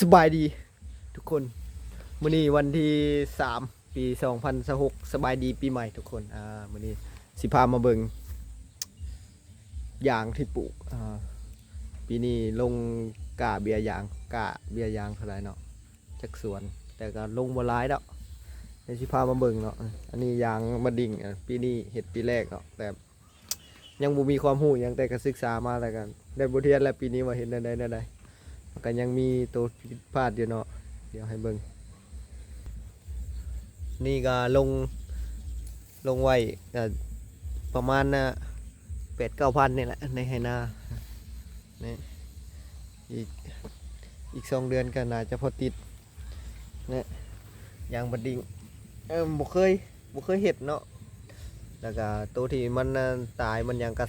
สบายดีทุกคนมื้อนี้วันที่สามปี2026สบายดีปีใหม่ทุกคนอ่ามื้อนี้สิพามาเบิ่งยางที่ปลูกอ่าปีนี้ลงกาเบียร์ยางกาเบียร์ยางเท่าไหรเนาะจากสวน แต่ก็ลงบ่หลายดอกเดี๋ยวสิพามาเบิ่งเนาะอันนี้ยางมาดิ่งอะปีนี้เฮ็ดปีแรกเนาะแต่ ยังบ่มีความรู้หยังแต่ก็ศึกษามาแล้วกันได้บทเรียนแล้วปีนี้ว่าเห็นได้ได้ได้ ก็ยังมีตัวผิดพลาดอยู่เนาะเดี๋ยวให้เบิ่งนี่ก็ลงลงไว้ก็ประมาณนะแปดเก้าพันนี่แหละในไหนานี่อีกอีกสองเดือนก็น่าจะพอติดเนี่ยยางบัดดิงเออบ่เคยบ่เคยเห็ดเนาะแล้วก็ตัวที่มันตายมันยังกะ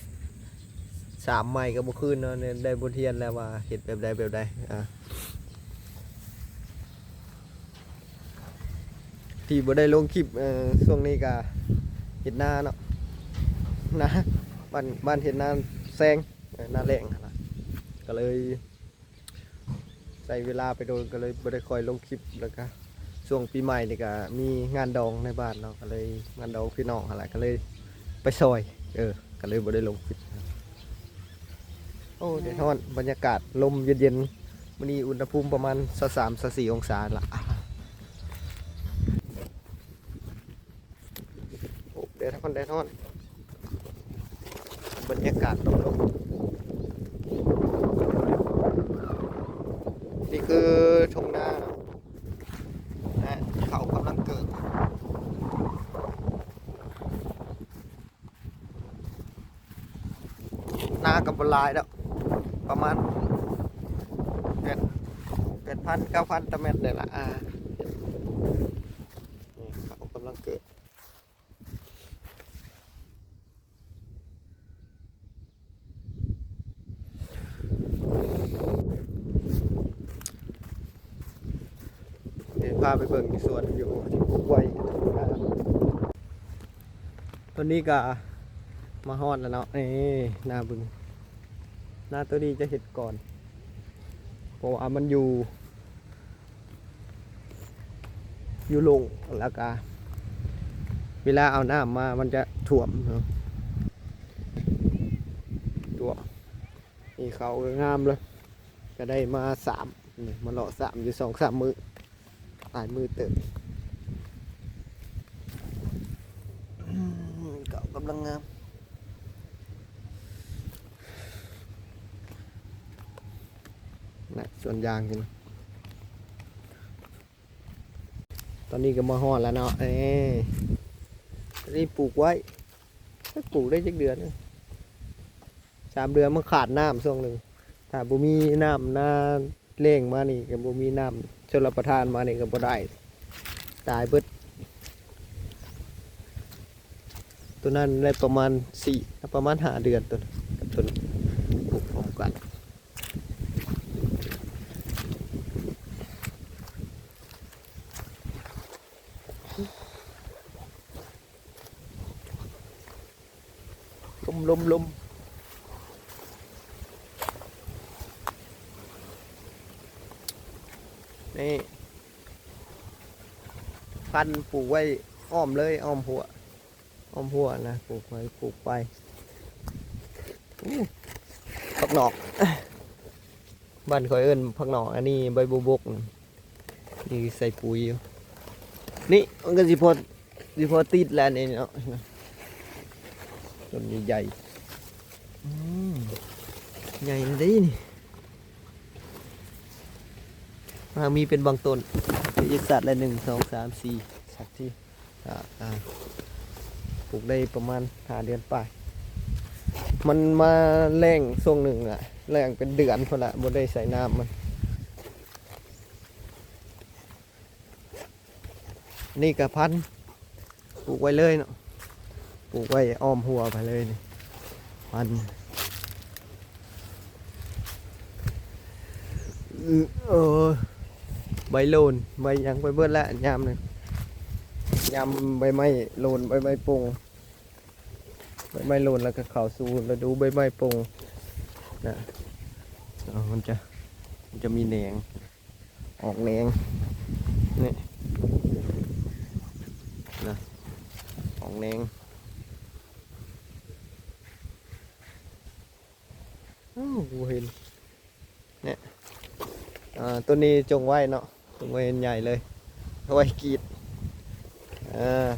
สามไม้กับบุคืนเนาะเนี่ยได้บทเรียนแล้วว่าเห็ดแบบใดแบบใดอะที่บ่ได้ลงคลิปช่วงนี้ก็เห็ดหน้าเนาะนะบ้านบ้านเห็ดหน้าแซงหน้าแรงนะก็เลยใส่เวลาไปโดนก็เลยบ่ได้คอยลงคลิปแล้วก็ช่วงปีใหม่นี่ก็มีงานดองในบ้านเนาะก็เลยงานดองพี่น้องอะไรก็เลยไปซอย เออ ก็เลยบ่ได้ลงคลิป อ้เดี๋ยวทอนบรรยากาศลมเย็นๆวันนี้อุณหภูมิประมาณสสามสสี่องศาละโอ้เดี๋ยวทอนเดี๋ยวทอนบรรยากาศลมลมนี่คือทงนานะเขากำลังเกิดหน้ากับบลายแล้ว ประมาณแปดแปดพันเก้าพันตะเม็ดเลยละอ่านี่เขากำลังเกิดเดี๋ยวพาไปเบิ่งสวนอยู่ที่ปลูกไว้ตอนนี้ก็มาฮอดแล้วเนาะนี่หน้าบึงห นาตัวนี้จะเห็ดก่อนเพราะว่ามันอยู่ อยู่ลงแล้วก็เวลาเอาน้ำมามันจะถ่วมเนาะถ่วนี่เขางามเลยก็ได้มาสามมาเลาะสามอยู่สองสามมือหลายมือเติบอืมเก่ากำลังงาม นะส่วนยางกันตอนนี้ก็มาหอดแล้วเนาะเอ้ยนี่ปลูกไว้ถ้าปลูกได้จักเดือนสามเดือนมันขาดน้ำช่วงหนึ่งถ้าบ่มีน้ำน้าเล่งมานี่กับบ่มีน้ำชลประทานมานี่ก็บ่ได้ตายเบิดตัวนั้นได้ประมาณสี่ประมาณห้าเดือนตัวนั้นกับตัวนี้ปลูกพร้อมกัน ลมลมลมนี่พั นปลูกไว้อ้อมเลยอ้อมหัวอ้อมหัวนะปลูกไว้ปลูกไปผักหนอกบ้านคอยเอิ้นผักหนอกอันนี้ใบบุบกนี่ใส่ปุ๋ยอยู่นี่มันก็สิพอสิพอติดแล้วนี่เนาะต้นใหญ่ๆอืมใหญ่เลยดินี่ มามีเป็นบางต้นอีกสัตว์ละหนึ่งสองสามสี่สัตว์ที่ปลูกได้ประมาณหาเดือนป่ายมันมาแรงช่วงหนึ่งอะแรงเป็นเดือนคนละบนได้ใส่น้ำมัน นี่กระพันปลูกไว้เลยเนาะปลูกไว้อ้อมหัวไปเลยนี่พันเออ ใบโลนใบยังไปเบิดล้วยามนึงยามใบไม้โลนใบไม้ปงใบไม้โลนแล้วก็เข่าสู่แล้วดูใบไม้ปงนะมันจะมันจะมีแหนงออกแนงนี่นะออกแนงอ้าวกูเห็นเนี่ยอ่าตัวนี้จงไว้เนาะ จงไว้ใหญ่เลยเอาไว้กีดอ่า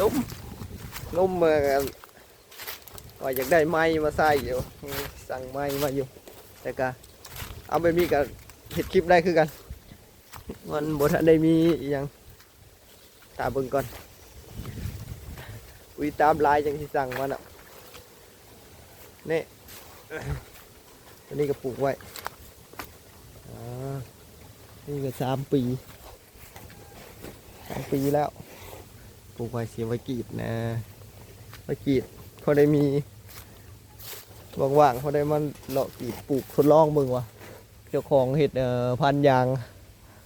ลุ่มลุ่มมากันว่าอยากได้ไม้มาใส่อยู่ สั่งไม้มาอยู่ แต่ก็เอาไปมีกับเห็ดคลิปได้คือกัน มันบทันได้มีอหยังตาเบิ่งก่อนอุ้ยตามลายจังที่สั่งมันอะ นี่อันนี้ก็ปลูกไว้อ่นี่ก็สามปีสามปีแล้ว ปลูกไว้เสียไว้กีดนะไว้กีดพอได้มีว่างๆพอได้มันเลาะกีดปลูกทดลองเบิ่งว่ะเจ้าของเห็ดเอ่อพันยาง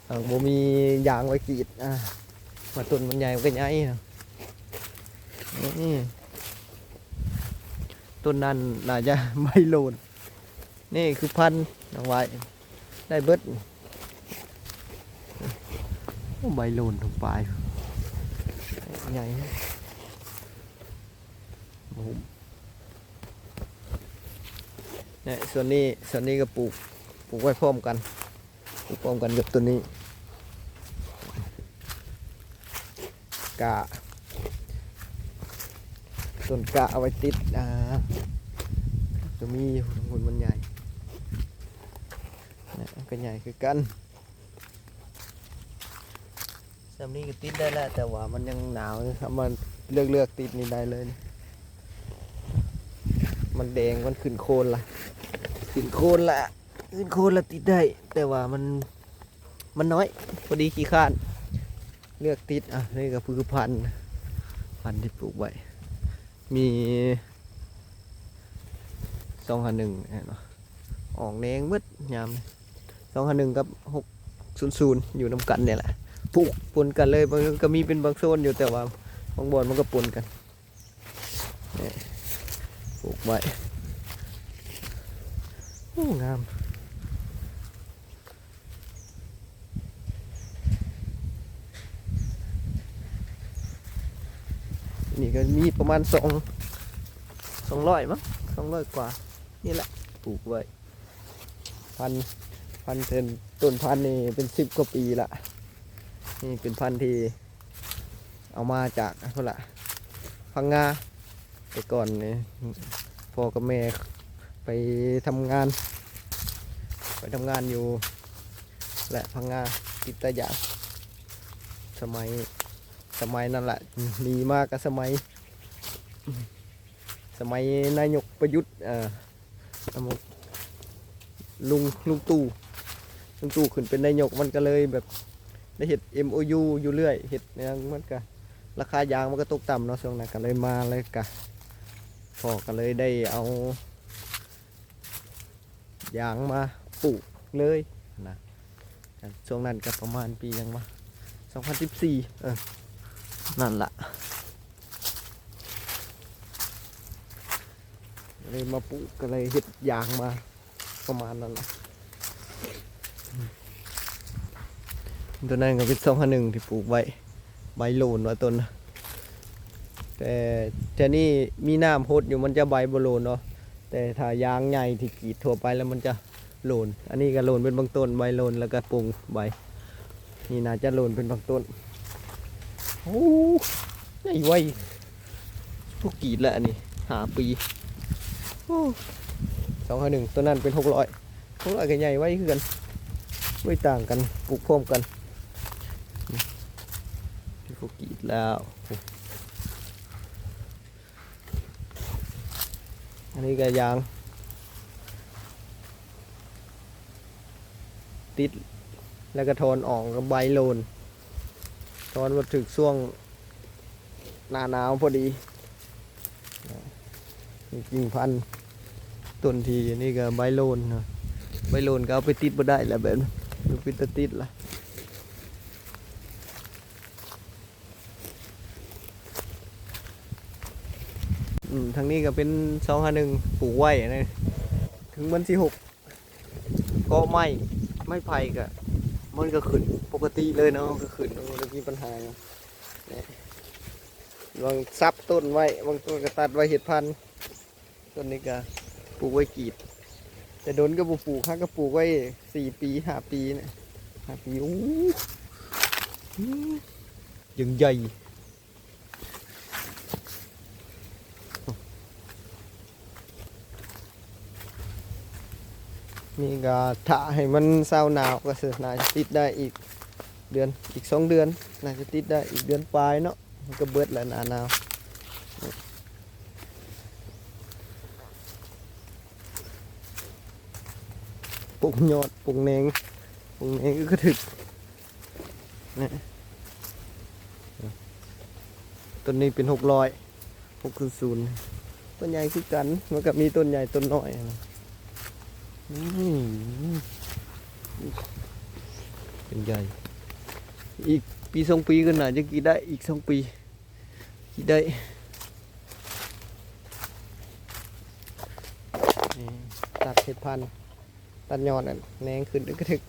อ่าบ่มียางไว้กีดอ่ามาต้นมันใหญ่ก็ใหญ่นี่ ต้นนั้นน่าจะไม่โลนนี่คือพันธุ์เอาไว้ได้เบิดใบโลนตรงปายใหญ่โอ้โหเนี่ยส่วนนี้ส่วนนี้ก็ปลูกปลูกไว้พร้อมกันปลูกพร้อมกันกับตัวนี้กะ ต้นกะเอาไว้ติดอ่าจะมีหุ่นมันใหญ่นี่ยก็ใหญ่คือกันสำนี้ก็ติดได้แล้วแต่ว่ามันยังหนาวอยู่ครับมันเลือกเลือกติดนี่ได้เลย มันแดงมันขึ้นโคนละขึ้นโคนละขึ้นโคนละติดได้ แต่ว่ามันมันน้อยพอดีขี้ข้าน เลือกติดอะนี่ก็คือพันธุ์พันธุ์ที่ปลูกไว้ มีสองหันหนึ่งเนาะออกแดงมืดยามสองหันหนึ่งกับหกศูนย์ศูนย์อยู่น้ำกันเนี่ยแหละปลูกปนกันเลยบางก็มีเป็นบางโซนอยู่แต่ว่าบางบอนมันก็ปนกันนี่ปลูกไว้งามนี่ ก็มีประมาณสองสองร้อยมั้งสองร้อยกว่า นี่แหละปลูกไว้พันพันเป็นต้นพันนี่เป็นสิบกว่าปีละนี่เป็นพันที่เอามาจากเท่าไหร่พังงาแต่ก่อนนี่พ่อกับแม่ไปทำงาน ไปทำงานอยู่และพังงาติดตะยางสมัย สมัยนั่นแหละมีมากกับสมัย สมัยนายกประยุทธ์อ่อสมัยลุงลุงตู่ลุงตู่ขึ้นเป็นนายกมันก็เลยแบบได้เห็ด MOU อยู่เรื่อยเห็ดเนี่ยมันก็ราคายางมันก็ตกต่ำเนาะช่วงนั้นก็เลยมาเลยกะพอก็เลยได้เอายางมาปลูกเลยนะช่วงนั้นก็ประมาณปียังวะ2014 เออ นั่นละเลยมาปลูกก็เลยเห็ดยางมาประมาณนั้นละตัวนั้นก็เป็นสองพันหนึ่งที่ปลูกไว้ใบโลนว่าต้นแต่แต่นี่มีน้ำพดอยู่มันจะใบบโลนเนาะแต่ถ้ายางใหญ่ที่กรีดทั่วไปแล้วมันจะโลน อันนี้ก็โลนเป็นบางต้นใบโลนแล้วก็ปรุงใบ นี่น่าจะโลนเป็นบางต้น โอ้ใหญ่ไว้พวกกีดแล้วนนี้หาปีสองพันหนึ่งตัวนั้นเป็นหกร้อยหกร้อยก็ใหญ่ไว้คือกันไม่ต่างกันปลูกพร้อมกันที่เขากรีดแล้วอันนี้ก็ยาง ติดแล้วก็ทอนออกกับใบโลน ทอนมาถึงช่วงหน้าหนาวพอดีกิ่งพันต้นทีนี่ก็ใบโลนนะใบโลนก็เอาไปติดบ่ได้แหละแบบนั้นดูเป็นตะติดละทางนี้ก็เป็นสองห้าหนึ่งปลูกไว้นะถึงวันที่หกก็ไม่ไม่ไผ่ก็มันก็ขึ้นปกติเลยเนาะก็ขึ้น มีปัญหาเนี่ยบางซับต้นไว้บางต้นก็ตัดไว้เห็ดพันธุ์ต้นนี้ก็ปลูกไว้กีด แต่โดนก็ปลูกข้างก็ปลูกไว้สี่ปีห้าปีเนี่ยห้าปีโอ้ยังใหญ่นี่ก็ถ้าให้มันเศร้าหนาวก็สืน่าจะติดได้อีก เดือนอีกสองเดือนน่าจะติดได้อีกเดือนปลายเนาะมันก็เบิดแล้วหนาหนาวปลูกยอดปลูกแนงปลูกแนงก็ถึกนะต้นนี้เป็นหกร้อยหกศูนย์ต้นใหญ่คือกันมันก็มีต้นใหญ่ต้นน้อยนะเป็นใหญ่ อีกปีสองปีก็น่าจะกี่ได้อีกสองปีกี่ได้ตัดเห็ดพันตัดยอดนั่นแนงขึ้นก็ถึก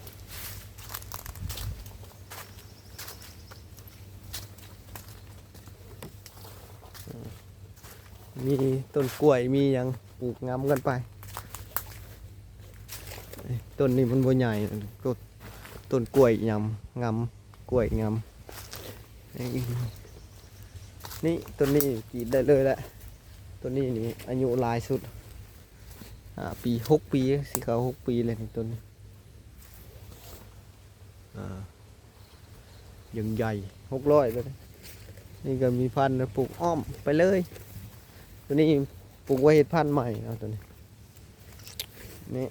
มมีต้นกล้วยมีหยังปลูกงำกันไป ต้นนี้มันบ่ใหญ่ก็ต้นกล้วยยำงำ กล้วยงำนี่ต้นนี้กีดได้เลยแหละต้นนี้นี่อายุลายสุดอ่าปีหกปีสิเขาหกปีเลยนี่ต้นนี้อ่ายังใหญ่หกร้อยเลยนี่ก็มีพันธุ์ปลูกอ้อมไปเลย ตัวนี้ปลูกไว้เห็ดพันธุ์ใหม่เอาตัวนี้นี่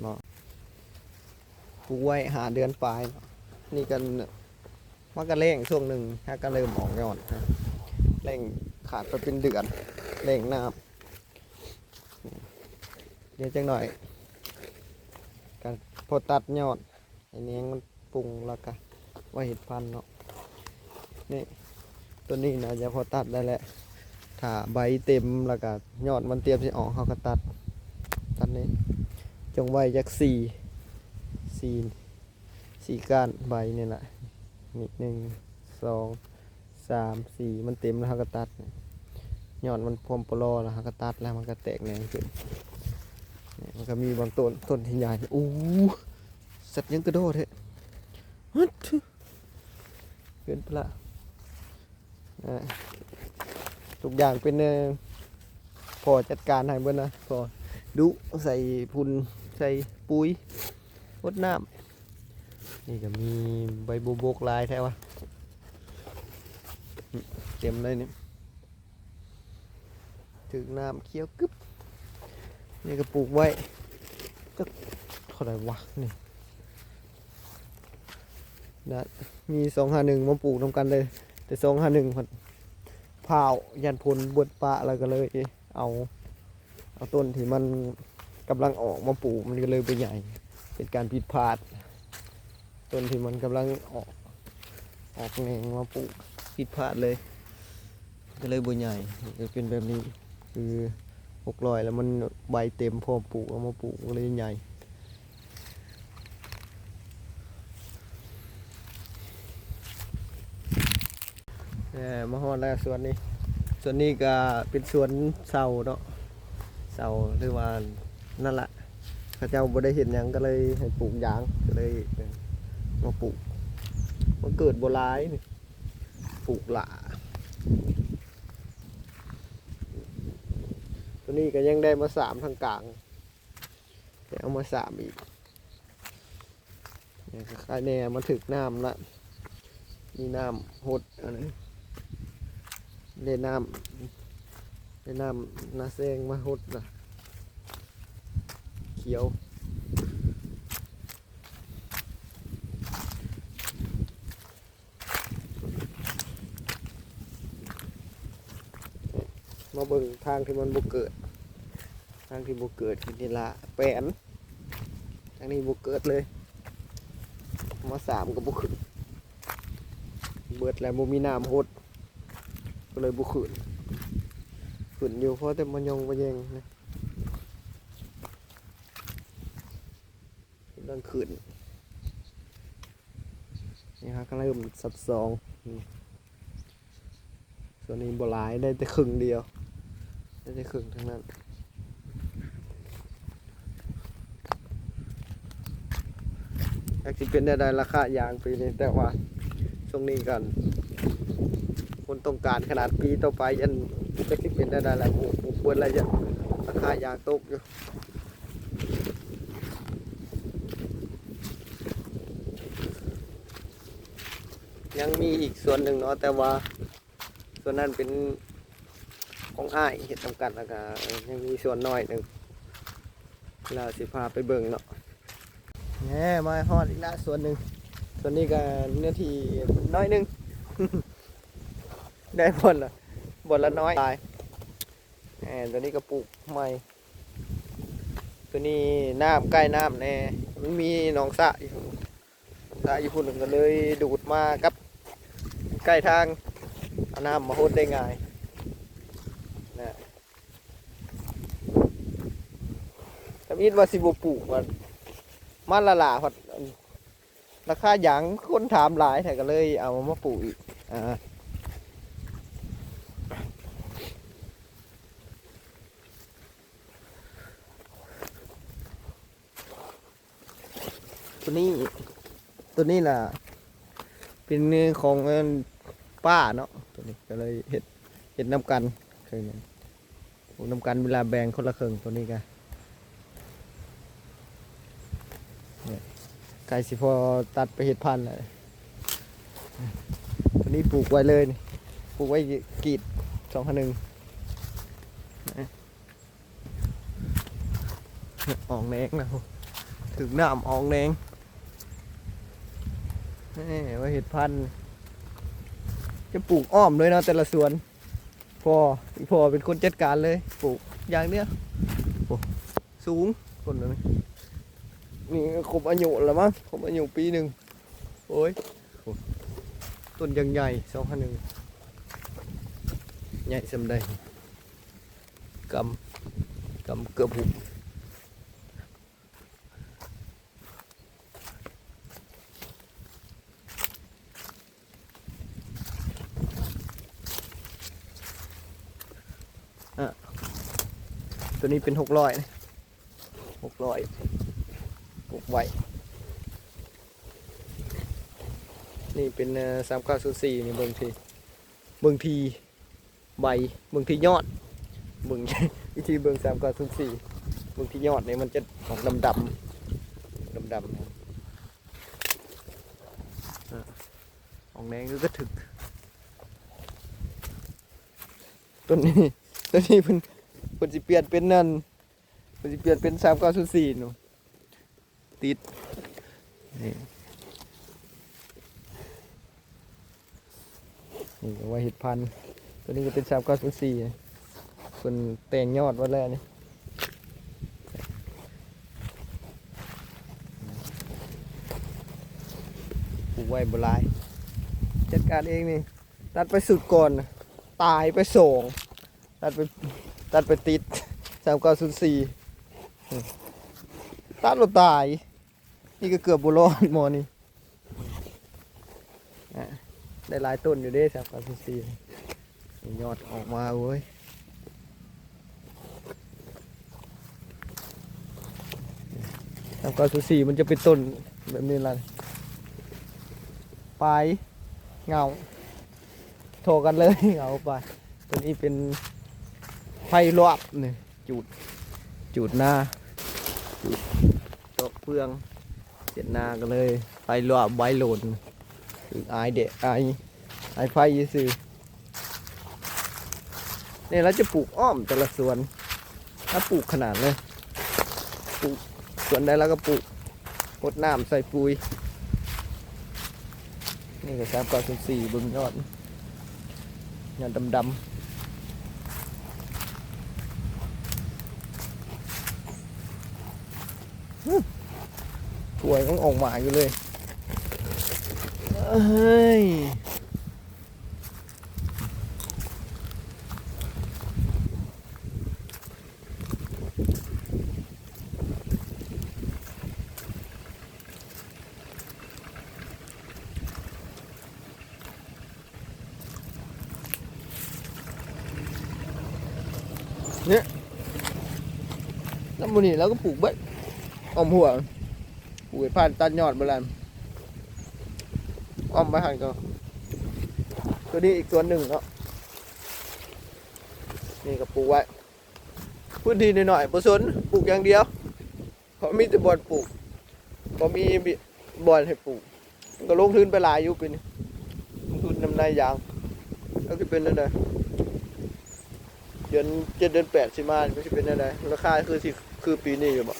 เนาะปลูกไว้หาเดือนปลายเนาะ นี่กันมันก็เร่งช่วงหนึ่งถ้าก็เริ่มออกยอดนะเร่งขาดไปเป็นเดือนเร่งน้ำเดี๋ยวจังหน่อยกันพอตัดยอดไอ้เนี้ยมันปรุงแล้วก็ไว้เห็ดพันเนาะนี่ตัวนี้นะจะพอตัดได้แล้วถ้าใบเต็มแล้วก็ยอดมันเตรียมจะออกเขาก็ตัดตัดนี้จงไว้จักสี่สี่ สี่ก้านใบนี่แหละนี่หนึ่งสองสามสี่มันเต็มแล้วเราก็ตัดยอดมันพรมปลอแล้วเราก็ตัดแล้วมันก็แตกแหนงขึ้นมันก็มีบางต้นต้นที่ใหญ่อู้สัตว์ยังกระโดดเฮ้ฮัดเกินไปละทุกอย่างเป็นก่อพอจัดการให้เบิ่นนะพอดุใส่พุนใส่ปุ๋ยรดน้ำ นี่ก็มีใบบัวบกลายแท้วะเต็มเลยนี่ถึงน้ำเคี้ยวกึบนี่ก็ปลูกไว้ก็เท่าไรวะนี่นะมีสองห้าหนึ่งมาปลูกนำกันเลย แต่สองห้าหนึ่งมันเผายันพลบดปะอะไรก็เลย เอาเอาต้นที่มันกำลังออกมาปลูกมันก็เลยไปใหญ่ เป็นการผิดพลาด ต้นที่มันกำลังออก ออกแหนงมาปลูกผิดพลาดเลย ก็เลยบ่ใหญ่ก็เป็นแบบนี้ คือหกลอยแล้วมันใบเต็มพอปลูกเอามาปลูกก็เลยใหญ่แหมมาฮอดแล้วสวนนี้สวนนี้ก็เป็นสวนเสาเนาะเสาหรือว่านั่นแหละข้าเจ้าบ่ได้เห็นยังก็เลยให้ปลูกยางก็เลย มาปลูกมันเกิดบัวลายนี่ปลูกหละตัวนี้ก็ยังได้มาสามทางกลางแต่เอามาสามอีกเนี่ยคล้ายแน่มาถึกน้ำละมีน้ำหดอันนี้เล่นน้ำไปน้ำนาแซงมาหดนะเขียว มาเบิ่งทางที่มันบุกเกิด ทางที่บุกเกิดคือนี่ละแปลนทางนี้บุกเกิดเลย มาสามก็บุกขึ้นเบิดแล้วบ่มีน้ำหดก็เลยบุกขึ้นขึ้นอยู่เพราะแต่มันยงมันยังนะกำลังขึ้นนี่ฮะก็เริ่มสับสองอืมส่วนนี้บหลายได้แต่ครึ่งเดียว ได้แต่ครึ่งทั้งนั้นอยากสิเป็นได้ได้ราคายางปีนี้แต่ว่าช่วงนี้กันคนต้องการขนาดปีต่อไปยันจะสิเป็นได้ได้แล้วโอ้ควรอะไรจะราคายางตกอยู่ยังมีอีกส่วนหนึ่งเนาะแต่ว่าส่วนนั้นเป็น ของอ้ายเห็ดทำกันแล้วก็ยังมีส่วนน้อยหนึ่งเราสิพาไปเบิ่งเนาะแง่มาฮอดอีกละส่วนหนึ่งส่วนนี้ก็เนื้อที่น้อยหนึ่ง ได้บนละบนละน้อยตายแหมตัวนี้ก็ปลูกใหม่ตัวนี้น้ำใกล้น้ำแน่มันมีหนองสระอยู่สระอยู่พุ่นก็เลยดูดมากับ ใกล้ทางเอาน้ำมาโหดได้ง่ายนะ ถ้ามีดว่าสิบปลูกว่ามันละลาพัดราคาหยางคนถามหลายแต่ก็เลยเอามาปลูกอีกอ่าตัวนี้ตัวนี้น่ะ เป็นของป้าเนาะตัวนี้ก็เลยเห็ดเห็ดน้ำกันเคยเห็นปลูกน้ำกันเวลาแบ่งคนละครึ่งตัวนี้กัน ไก่สิพอตัดไปเห็ดพันธุ์เลยตัวนี้ปลูกไว้เลย ปลูกไว้กีดสองพันหนึ่งออกแดงนะถึงน้ำออกแดงนี่ไว้เห็ดพันธุ์จะปลูกอ้อมเลยนะแต่ละสวนพออีพอเป็นคนจัดการเลย ปลูกอย่างเนี้ยสูงคนนั้น นี่ครบอายุแล้วมั้งครบอายุปีหนึ่งโอ้ยต้นยังใหญ่สองพันหนึ่งใหญ่สำใดกำกำเกือบหุบอะตัวนี้เป็นหกร้อยหกร้อย ปลูกไว้ นี่เป็นสามเก้าศูนย์สี่นี่เบิ่งทีเบิ่งทีใบเบิ่งทียอดเบิ่งวิธีเบิ่งสามเก้าศูนย์สี่เบิ่งทียอดเนี่ยมันจะออกดำดำดำดำออกแดงก็ถึกต้นนี้ต้นนี้เพิ่นเพิ่นสิเปลี่ยนเป็นนั่นเพิ่นสิเปลี่ยนเป็นสามเก้าศูนย์สี่เนู ติดนี่นี่ว่าเห็ดพันธุ์ตัวนี้ก็เป็นสามเก้าศูนย์สี่ส่วนแตงยอดว่าแล้วนี่ปลูกไว้บลาย จัดการเองนี่ ตัดไปสุดก่อน ตายไปสองตัดไปตัดไปติดสามเก้าศูนย์สี่ตัดเราตาย นี่ก็เกือบบุรอดมอนี่อะได้หลายต้นอยู่ด้ครับกับซียอดออกมาเว้ยแล้วก็สุสีมันจะเป็นต้นแบบนี้ละปลายเงาโทรกันเลยเงาไปตัวนี้เป็นไฟรอบนี่จูด จูดหน้าจูดตกเปลือง เจ็ดนาก็เลย ไปรวบใบหล่นถึงอายเด็กอายอายไฟยี่สิเนี่ยเราจะปลูกอ้อมแต่ละสวนถ้าปลูกขนาดเลยปลูกสวนใดแล้วก็ปลูกรดน้ำใส่ปุ๋ยนี่ก็สามเก้าสิบสี่บึงยอดยอดดำๆ สวยต้องออกหมาอยู่เลยเฮ้ยเนี่ยน้ำมันนี่แล้วก็ปลูกเบ็ดอมหัว ไว้ผ่านตัดยอดโบราณอ้อมไปหันก็ตัวนี้อีกตัวหนึ่งเนาะนี่ก็ปลูกไว้พื้นที่หน่อยๆผสนปลูกอย่างเดียวเพราะมีแต่บอนปลูกเพราะมีบอนให้ปลูกมันก็ลงทุนไปหลายอยู่ปีนี้ลงทุนนำนายยางแล้วก็เป็นนั่นเลยเดือนเจ็ดเดือนแปดสิมาไม่ใช่เป็นอะไรราคาคือสิคือปีนี้อยู่บ่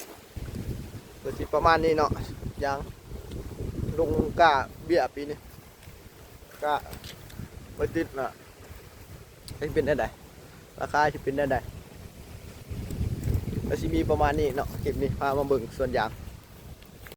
ก็สิประมาณนี้เนาะยางลงกาเบี้ยปีนี้กาไม่ติดนะจะเป็นได้ไดราคาจะเป็นได้ไดก็สิมีประมาณนี้เนาะคลิปนี้พามาเบิ่งส่วนยาง